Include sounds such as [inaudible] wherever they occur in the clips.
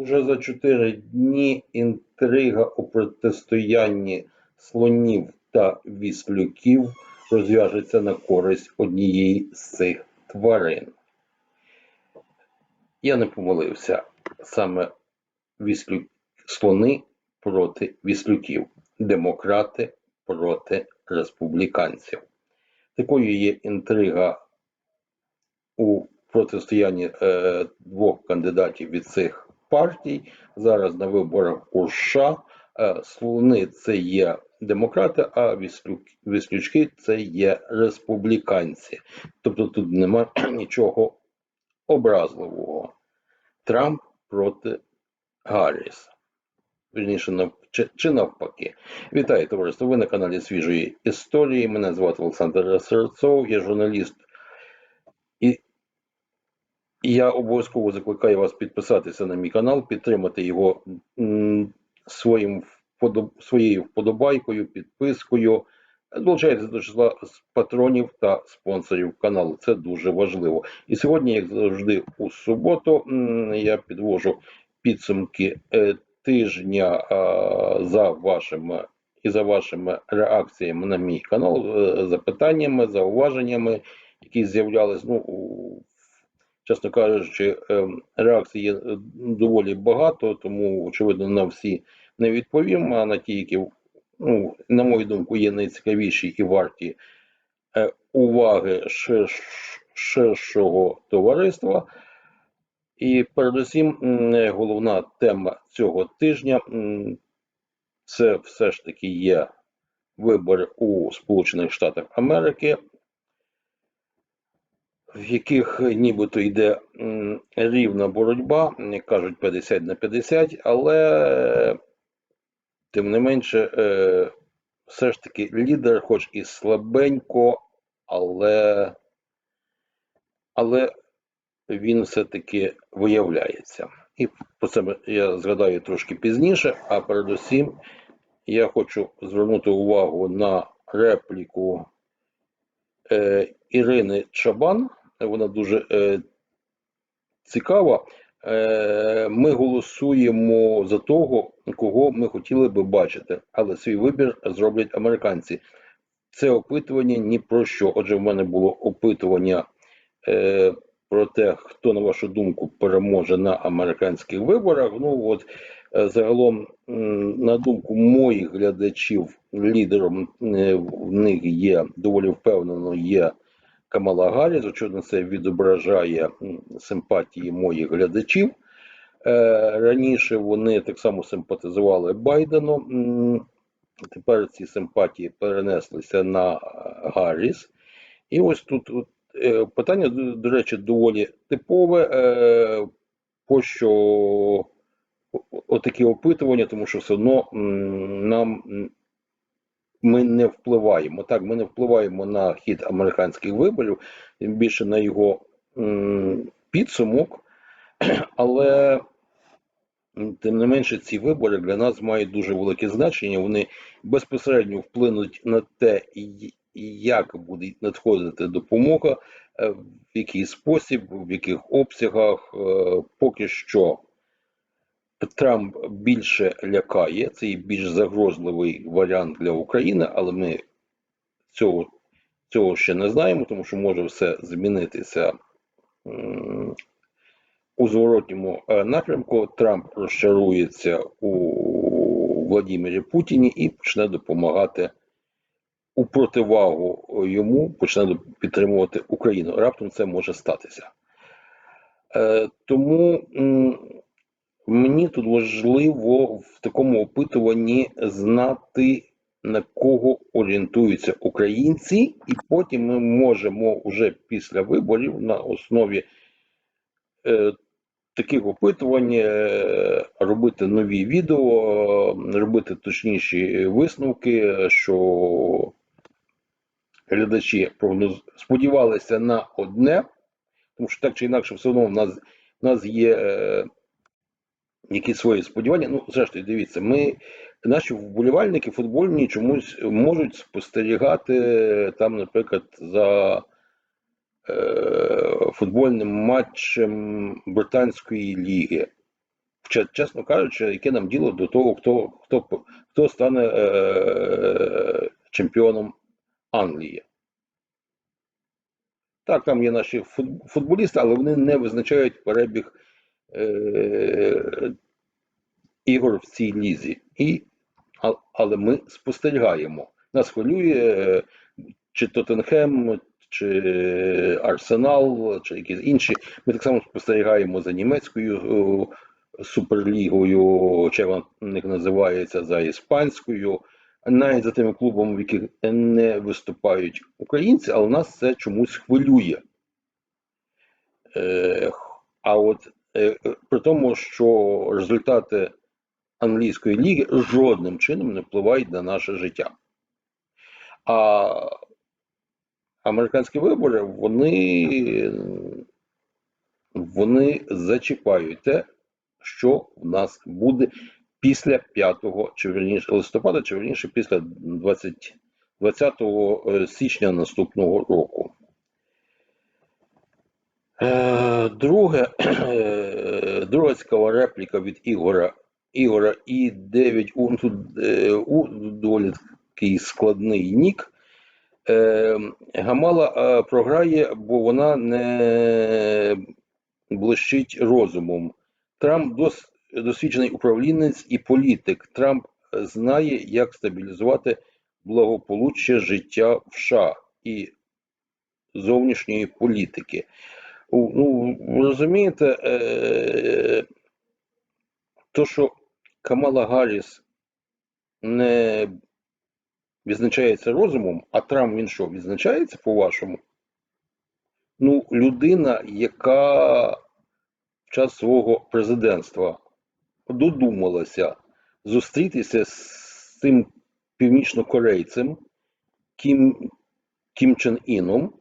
Уже за чотири дні інтрига у протистоянні слонів та віслюків розв'яжеться на користь однієї з цих тварин. Я не помилився. Саме віслю... слони проти віслюків, демократи проти республіканців. Такою є інтрига у протистоянні е, двох кандидатів від цих партій. Зараз на виборах у США е, слони це є демократи, а віслючки це є республіканці. Тобто тут немає [clears throat] нічого образливого. Трамп проти Гарріс. Вірніше, чи навпаки. Вітаю, товариство. Ви на каналі Свіжої історії. Мене звати Олександр Серцов, я журналіст. І я обов'язково закликаю вас підписатися на мій канал, підтримати його своїм своєю вподобайкою, підпискою. Долучайтеся до числа патронів та спонсорів каналу. Це дуже важливо. І сьогодні, як завжди, у суботу я підвожу підсумки е, тижня за вашими і за вашими реакціями на мій канал, е, запитаннями, зауваженнями, які з'являлись. Ну, чесно кажучи, е, реакцій е, доволі багато, тому, очевидно, на всі не відповім, а на ті, які, ну, на мою думку, є найцікавіші і варті е, уваги ширшого товариства. І передусім головна тема цього тижня це все ж таки є вибори у Сполучених Штатах Америки, в яких нібито йде рівна боротьба, кажуть 50 на 50, але тим не менше, е, все ж таки лідер, хоч і слабенько, але, але він все-таки виявляється. І про це я згадаю трошки пізніше, а передусім я хочу звернути увагу на репліку е, Ірини Чабан. Вона дуже е, цікава. Е, ми голосуємо за того, кого ми хотіли би бачити, але свій вибір зроблять американці. Це опитування ні про що. Отже, в мене було опитування е, про те, хто, на вашу думку, переможе на американських виборах. Ну от е, загалом, на думку моїх глядачів, лідером е, в них є доволі впевнено є Камала Гарріс. Очевидно, це відображає симпатії моїх глядачів. Е, Раніше вони так само симпатизували Байдену. Тепер ці симпатії перенеслися на е, Гарріс. І ось тут е, питання, до, речі, доволі типове. Е, Пощо о- отакі опитування, тому що все одно нам ми не впливаємо. Так, ми не впливаємо на хід американських виборів, більше на його підсумок, [clears throat] але тим не менше ці вибори для нас мають дуже велике значення. Вони безпосередньо вплинуть на те, як буде надходити допомога, е, в який спосіб, в яких обсягах. Е, Поки що Трамп більше лякає, це і більш загрозливий варіант для України, але ми цього, цього ще не знаємо, тому що може все змінитися у зворотньому е, напрямку. Трамп розчарується у Владимирі Путіні і почне допомагати у противагу йому, почне підтримувати Україну. Раптом це може статися. Е, Тому мені тут важливо в такому опитуванні знати, на кого орієнтуються українці, і потім ми можемо вже після виборів на основі е, таких опитувань е, робити нові відео, робити точніші висновки, що глядачі прогноз... сподівалися на одне, тому що так чи інакше, все одно в нас, в нас є е, якісь свої сподівання. Ну, зрештою, дивіться, ми, наші вболівальники футбольні чомусь можуть спостерігати там, наприклад, за е, футбольним матчем Британської ліги. чесно кажучи, яке нам діло до того, хто, хто, хто стане е, чемпіоном Англії. Так, там є наші футболісти, але вони не визначають перебіг е, ігор в цій лізі. І, але ми спостерігаємо. Нас хвилює е, чи Тоттенхем, чи Арсенал, чи якісь інші. Ми так само спостерігаємо за німецькою е, суперлігою, чи вона них називається за іспанською, навіть за тими клубами, в яких не виступають українці, але нас це чомусь хвилює. Е, А от при тому, що результати англійської ліги жодним чином не впливають на наше життя. А американські вибори, вони, вони зачіпають те, що в нас буде після 5 чи вірніше листопада, чи вірніше після 20, 20 січня наступного року. Е, Друге, е, цікава репліка від Ігора. Ігора і 9 у, ну, тут, е, у доволі такий складний нік. Гамала програє, бо вона не блищить розумом. Трамп дос, досвідчений управлінець і політик. Трамп знає, як стабілізувати благополуччя життя в США і зовнішньої політики. Ну, ви розумієте, е, то, що Камала Гарріс не відзначається розумом, а Трамп він що, відзначається по-вашому? Ну, людина, яка в час свого президентства додумалася зустрітися з цим північнокорейцем Кім, Кім Чен Іном,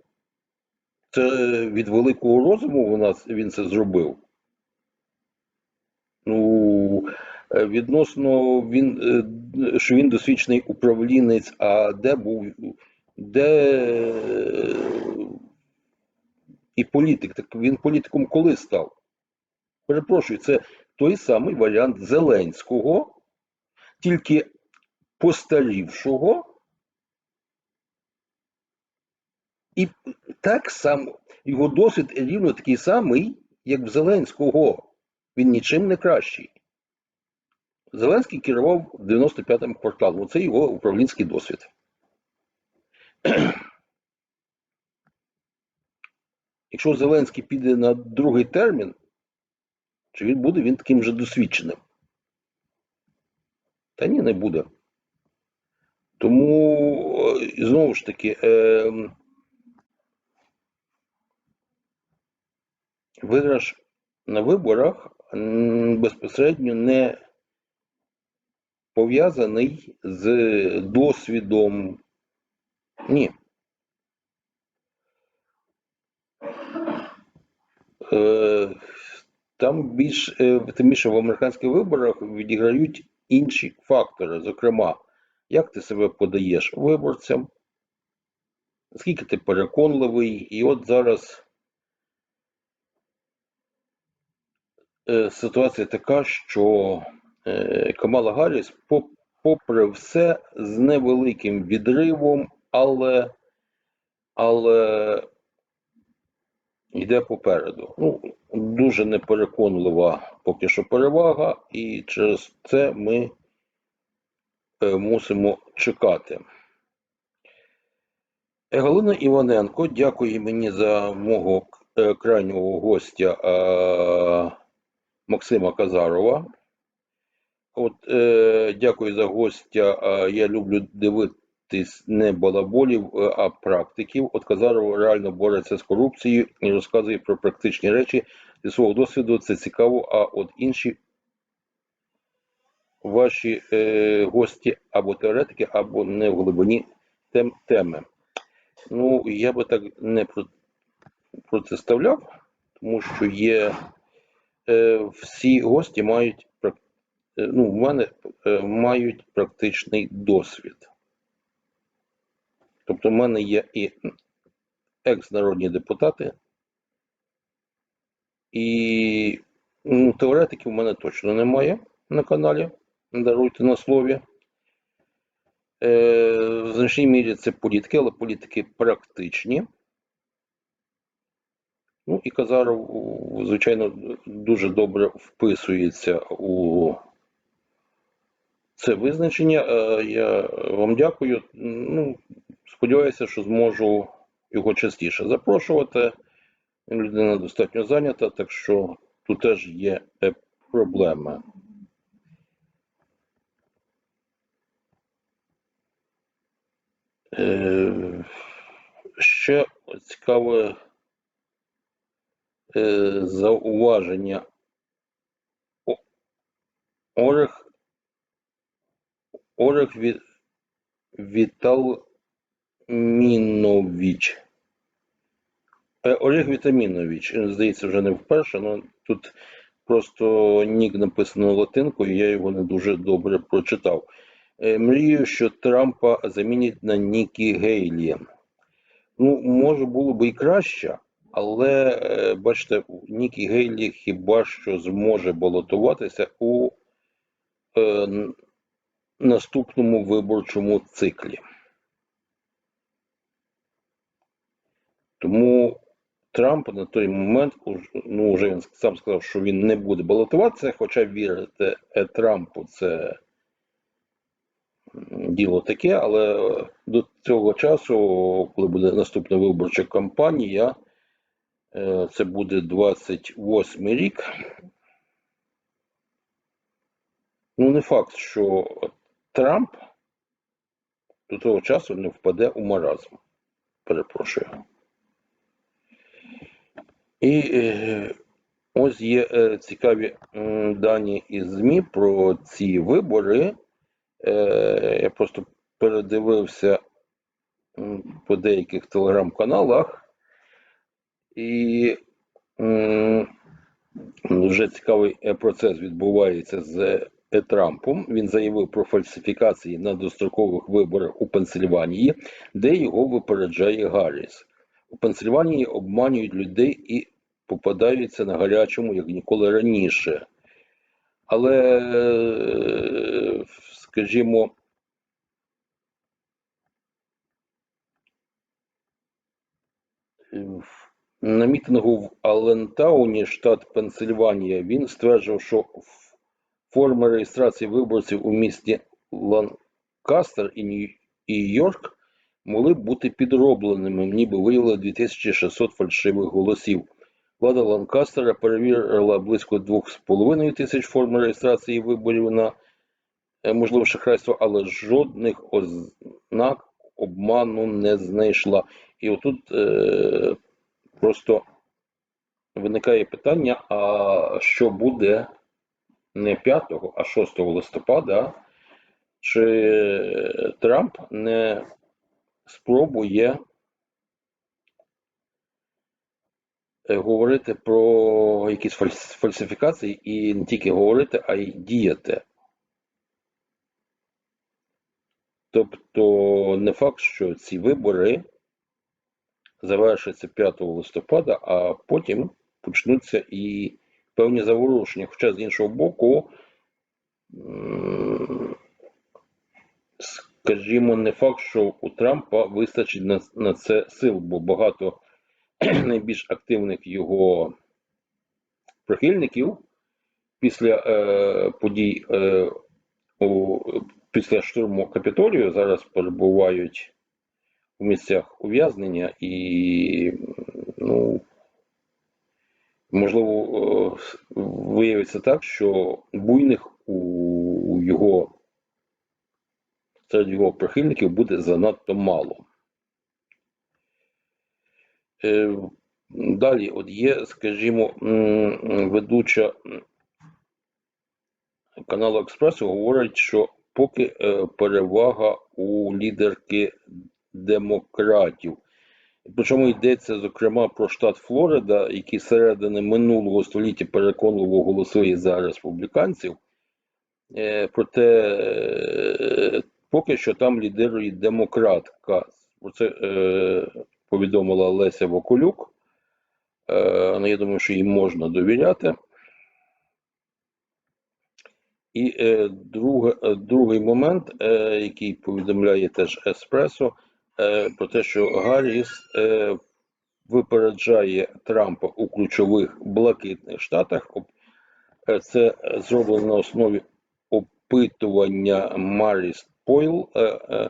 це від великого розуму вона, він це зробив. Ну, е, відносно він, е, що він досвідчений управлінець, а де був, де е, і політик, так він політиком коли став? Перепрошую, це той самий варіант Зеленського, тільки постарівшого. І так само його досвід рівно такий самий, як в Зеленського. Він нічим не кращий. Зеленський керував 95-м кварталом. Це його управлінський досвід. [clears throat] Якщо Зеленський піде на другий термін, чи він буде він таким же досвідченим? Та ні, не буде. Тому, е, знову ж таки, е, виграш на виборах безпосередньо не пов'язаний з досвідом. Ні. Е, Там більш е, тим більше в американських виборах відіграють інші фактори. Зокрема, як ти себе подаєш виборцям, наскільки ти переконливий, і от зараз ситуація така, що е, Камала Гарріс, попри все, з невеликим відривом, але, але йде попереду. Ну, дуже непереконлива поки що перевага, і через це ми е, мусимо чекати. Е, Галина Іваненко, дякую мені за мого е, крайнього гостя е, Максима Казарова. От, е, дякую за гостя. Я люблю дивитись не балаболів, е, а практиків. От Казаров реально бореться з корупцією і розказує про практичні речі зі свого досвіду. Це цікаво. А от інші ваші е, гості або теоретики, або не в глибині тем, теми. Ну, я би так не про, протиставляв, тому що є всі гості мають е, ну, в мене е, мають практичний досвід. Тобто, в мене є і екс-народні депутати, і М, Теоретиків в мене точно немає на каналі. Даруйте на слові. Е, в значній мірі це політики, але політики практичні. Ну і Казаров, звичайно, дуже добре вписується у це визначення. Е, Я вам дякую. Ну, сподіваюся, що зможу його частіше запрошувати. Людина достатньо зайнята, так що тут теж є е, проблеми. Е, Ще цікаве зауваження. Орех, Орех Ві- Віталмінович. Е, Олег Вітамінович, е, здається, вже не вперше, але тут просто нік написано латинкою, я його не дуже добре прочитав. Е, Мрію, що Трампа замінять на Нікі Гейлі. Ну, може, було б і краще, але е, бачите, Нікі Гейлі хіба що зможе балотуватися у е, наступному виборчому циклі. Тому Трамп на той момент, ну вже він сам сказав, що він не буде балотуватися, хоча вірити е, Трампу це діло таке, але е, до цього часу, коли буде наступна виборча кампанія, це буде 28 рік. Ну, не факт, що Трамп до того часу не впаде у маразм. Перепрошую. І е, ось є е, цікаві дані із ЗМІ про ці вибори. Е, я просто передивився по деяких телеграм-каналах, і вже цікавий е, процес відбувається з е, Трампом. Він заявив про фальсифікації на дострокових виборах у Пенсильванії, де його випереджає Гарріс. У Пенсильванії обманюють людей і попадаються на гарячому, як ніколи раніше. Але, скажімо, на мітингу в Аллентауні, штат Пенсильванія, він стверджував, що форми реєстрації виборців у місті Ланкастер і Нью-Йорк могли бути підробленими, ніби виявили 2600 фальшивих голосів. Влада Ланкастера перевірила близько 2,5 тисяч форм реєстрації виборів на е, можливе шахрайство, але жодних ознак обману не знайшла. І отут е, просто виникає питання: а що буде не 5, а 6 листопада? Чи Трамп не спробує говорити про якісь фальсифікації і не тільки говорити, а й діяти? Тобто не факт, що ці вибори завершаться 5 листопада, а потім почнуться і певні заворушення. Хоча з іншого боку, скажімо, не факт, що у Трампа вистачить на, на це сил, бо багато [clears throat] найбільш активних його прихильників після е, подій е, у, після штурму Капітолію зараз перебувають у місцях ув'язнення і, ну, можливо, е, виявиться так, що буйних у його серед його прихильників буде занадто мало. Е, Далі, от є, скажімо, ведуча каналу Експресу говорить, що поки е, перевага у лідерки демократів. Причому йдеться, зокрема, про штат Флорида, який середини минулого століття переконливо голосує за республіканців. Е, Проте е, поки що там лідирує демократка. Про це е, повідомила Леся Вакулюк. Е, ну, я думаю, що їй можна довіряти. І друге, е, другий момент, який повідомляє теж Еспресо, про те, що Гарріс е, випереджає Трампа у ключових блакитних штатах. Е, Це е, зроблено на основі опитування Маріс Пойл. Е, е,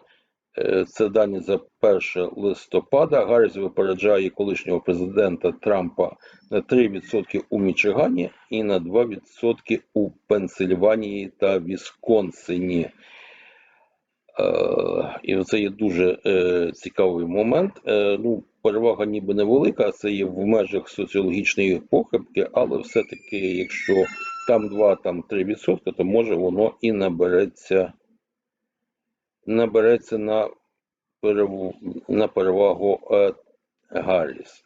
е, Це дані за 1 листопада. Гарріс випереджає колишнього президента Трампа на 3% у Мічигані і на 2% у Пенсильванії та Вісконсині. Е, І це є дуже е, цікавий момент. Е, ну, перевага ніби невелика, це є в межах соціологічної похибки, але все-таки, якщо там 2, там 3%, то може воно і набереться, набереться на, перев... на перевагу Гарріс.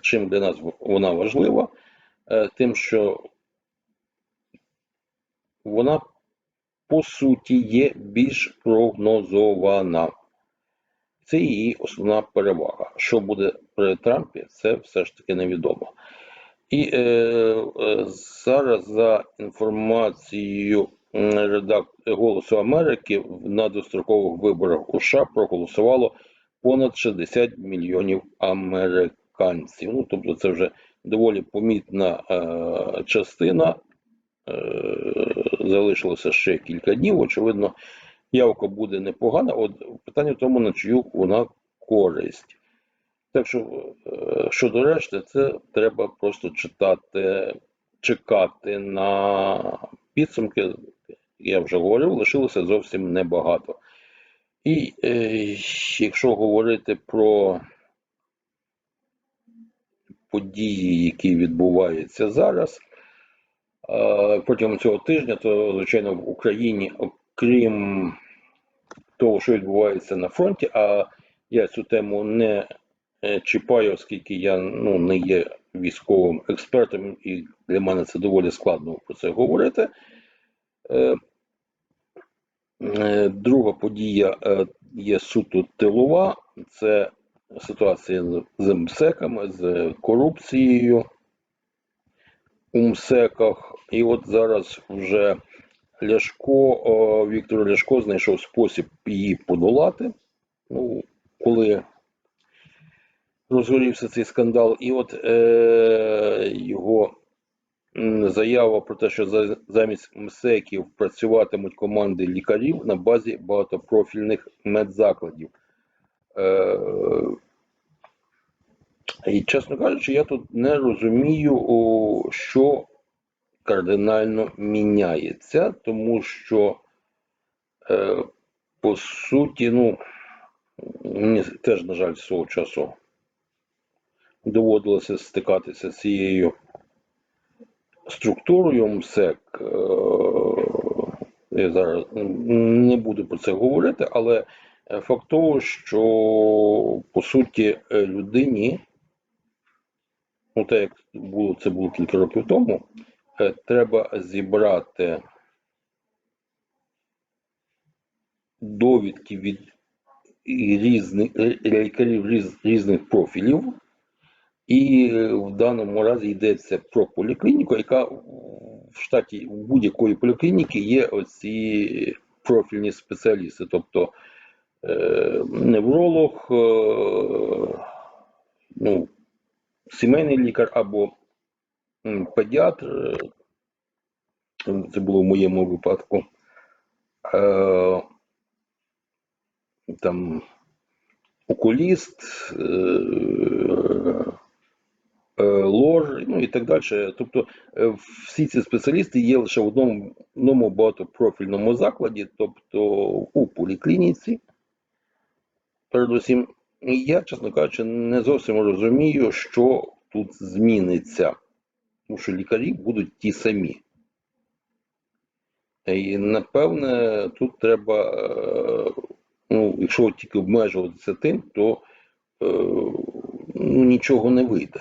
Чим для нас вона важлива? Тим, що вона по суті є більш прогнозована. Це її основна перевага. Що буде при Трампі, це все ж таки невідомо. І е, е, зараз, за інформацією м, редак... Голосу Америки, на дострокових виборах у США проголосувало понад 60 мільйонів американців. Ну, тобто, це вже доволі помітна е, частина. Е, залишилося ще кілька днів. Очевидно, явка буде непогана. От питання в тому, на чию вона користь. Так що е, щодо решти, це треба просто читати, чекати на підсумки. Я вже говорив, лишилося зовсім небагато. І е, якщо говорити про події, які відбуваються зараз, протягом цього тижня, то звичайно в Україні, окрім того, що відбувається на фронті, а я цю тему не е, чіпаю, оскільки я ну, не є військовим експертом, і для мене це доволі складно про це говорити. Е, е, Друга подія є суто тилова, це ситуація з МСЕКами, з корупцією у МСЕКах. І от зараз вже Ляшко, Віктор Ляшко знайшов спосіб її подолати. Ну, коли розгорівся цей скандал, і от е, його заява про те, що за- замість МСЕКів працюватимуть команди лікарів на базі багатопрофільних медзакладів. Е, і, чесно кажучи, я тут не розумію, що кардинально міняється, тому що, е, по суті, ну, мені теж, на жаль, свого часу доводилося стикатися з цією структурою МСЕК. Е, Я зараз не буду про це говорити, але факт того, що по суті людині, ну так як було це було кілька років тому, треба зібрати довідки від різних е, лікарів різ- різних профілів, і е, в даному разі йдеться про поліклініку, яка в штаті будь-якої поліклініки є оці профільні спеціалісти, тобто е, невролог, е, ну, сімейний лікар або педіатр, е, це було в моєму випадку. Е, там окуліст, е, лор, ну і так далі. Тобто всі ці спеціалісти є лише в одному, одному багатопрофільному закладі, тобто у поліклініці. Передусім, я, чесно кажучи, не зовсім розумію, що тут зміниться, тому що лікарі будуть ті самі. І напевне, тут треба, е, ну, якщо тільки обмежуватися тим, то е, ну, нічого не вийде.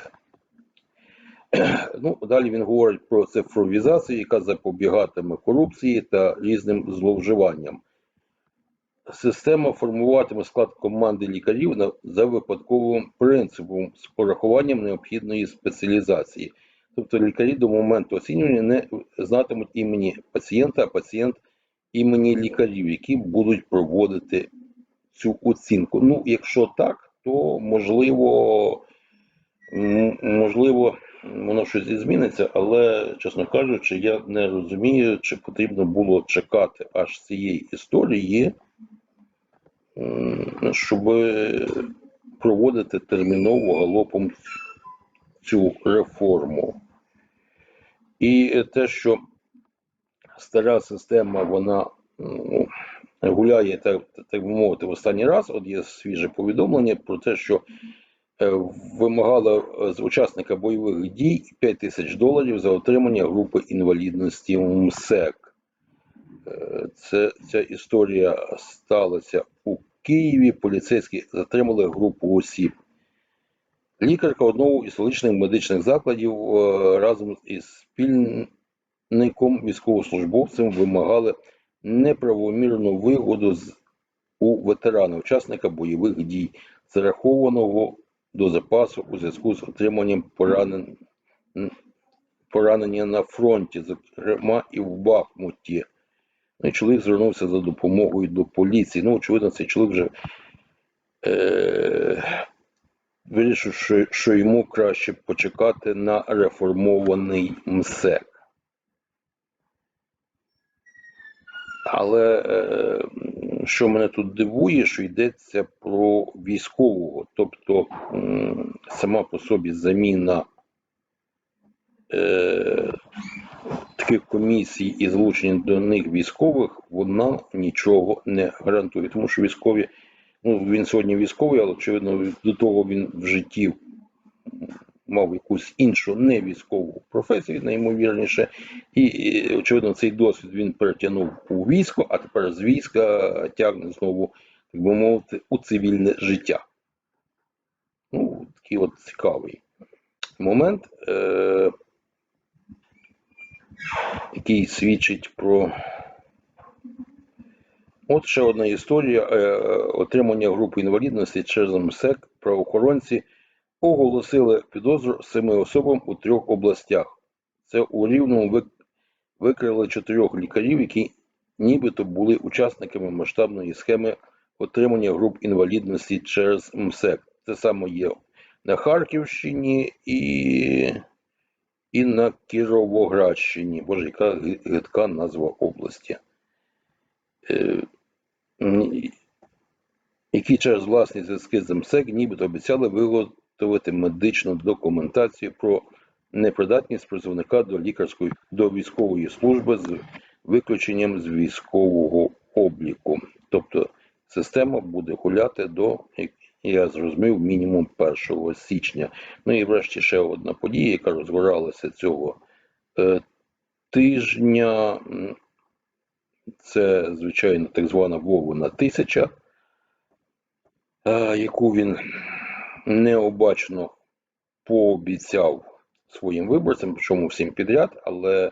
Ну, далі він говорить про цифровізацію, яка запобігатиме корупції та різним зловживанням. Система формуватиме склад команди лікарів за випадковим принципом з порахуванням необхідної спеціалізації. Тобто лікарі до моменту оцінювання не знатимуть імені пацієнта, а пацієнт імені лікарів, які будуть проводити цю оцінку. Ну, якщо так, то можливо, можливо, воно щось і зміниться, але, чесно кажучи, я не розумію, чи потрібно було чекати аж цієї історії, щоб проводити терміново галопом цю реформу. І те, що стара система, вона ну, гуляє, так, так би мовити, в останній раз. От є свіже повідомлення про те, що е, вимагала е, з учасника бойових дій 5 тисяч доларів за отримання групи інвалідності МСЕК. Е, Це, ця історія сталася у Києві. Поліцейські затримали групу осіб. Лікарка одного із столичних медичних закладів е, разом із спільником військовослужбовцем вимагали неправомірну вигоду у ветерана, учасника бойових дій, зарахованого до запасу у зв'язку з отриманням поранень, поранення на фронті, зокрема і в Бахмуті. Ну, і чоловік звернувся за допомогою до поліції. Ну, очевидно, цей чоловік вже е, вирішив, що, йому краще почекати на реформований МСЕК. Але е, що мене тут дивує, що йдеться про військового, тобто сама по собі заміна е, таких комісій і залучення до них військових, вона нічого не гарантує. Тому що військові, ну він сьогодні військовий, але очевидно, до того він в житті мав якусь іншу не військову професію, найімовірніше, і, і очевидно, цей досвід він перетягнув у військо, а тепер з війська тягне знову, так би мовити, у цивільне життя. Ну, такий от цікавий момент, е- який свідчить про. От ще одна історія е, отримання групи інвалідності через МСЕК правоохоронці оголосили підозру семи особам у трьох областях. Це у Рівному викрили чотирьох лікарів, які нібито були учасниками масштабної схеми отримання груп інвалідності через МСЕК. Це саме є на Харківщині і, і на Кіровоградщині. Боже, яка гидка назва області. Е, які через власні зв'язки з МСЕК нібито обіцяли виготовити медичну документацію про непридатність призовника до лікарської до військової служби з виключенням з військового обліку. Тобто система буде гуляти до, як я зрозумів, мінімум 1 січня. Ну і врешті ще одна подія, яка розгоралася цього е, тижня. Це, звичайно, так звана Вовина тисяча, е, яку він необачно пообіцяв своїм виборцям, причому всім підряд, але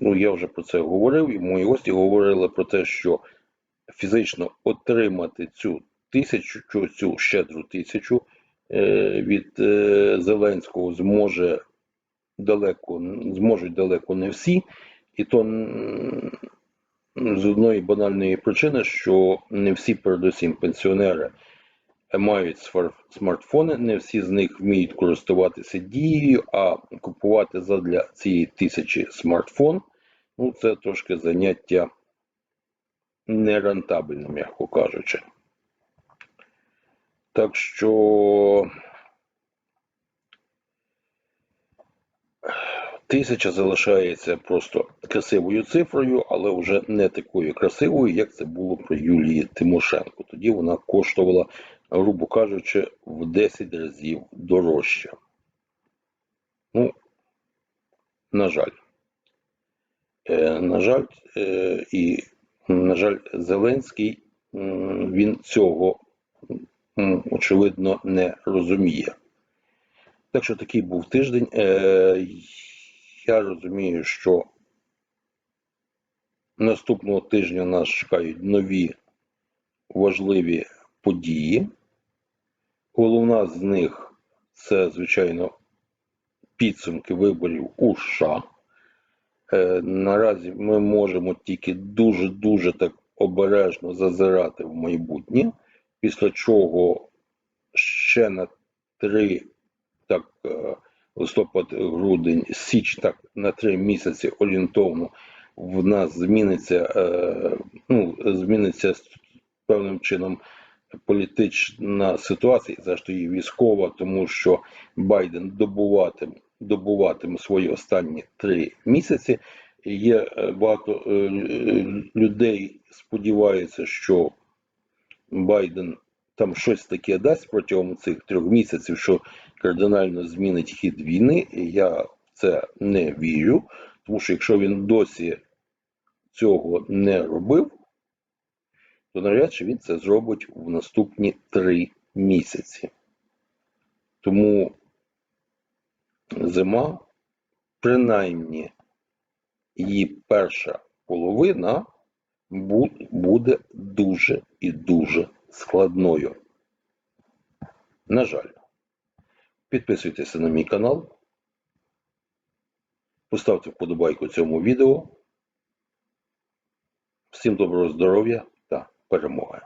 ну, я вже про це говорив, і мої гості говорили про те, що фізично отримати цю тисячу, цю щедру тисячу е, від е, Зеленського зможе далеко, зможуть далеко не всі, і то з одної банальної причини, що не всі, передусім пенсіонери, мають смартфони, не всі з них вміють користуватися дією, а купувати задля цієї тисячі смартфон, ну це трошки заняття нерентабельне, м'яко кажучи. Так що тисяча залишається просто красивою цифрою, але вже не такою красивою, як це було при Юлії Тимошенко. Тоді вона коштувала, грубо кажучи, в 10 разів дорожче. Ну, на жаль. Е, на жаль, е, і, на жаль, Зеленський він цього очевидно не розуміє. Так що такий був тиждень. Е, я розумію, що наступного тижня нас чекають нові важливі події. Головна з них це, звичайно, підсумки виборів у США. Е, Наразі ми можемо тільки дуже-дуже так обережно зазирати в майбутнє, після чого ще на три, так, е, листопад, грудень, січ, так, на три місяці орієнтовно в нас зміниться, е, ну, зміниться певним чином політична ситуація, зрештою і військова, тому що Байден добуватиме, добуватиме свої останні три місяці. Є е, багато е, людей сподіваються, що Байден там щось таке дасть протягом цих трьох місяців, що кардинально змінить хід війни. Я в це не вірю, тому що якщо він досі цього не робив, то навряд чи він це зробить в наступні три місяці. Тому зима, принаймні її перша половина буде дуже і дуже складною. На жаль, підписуйтеся на мій канал, поставте вподобайку цьому відео. Всім доброго здоров'я та перемоги!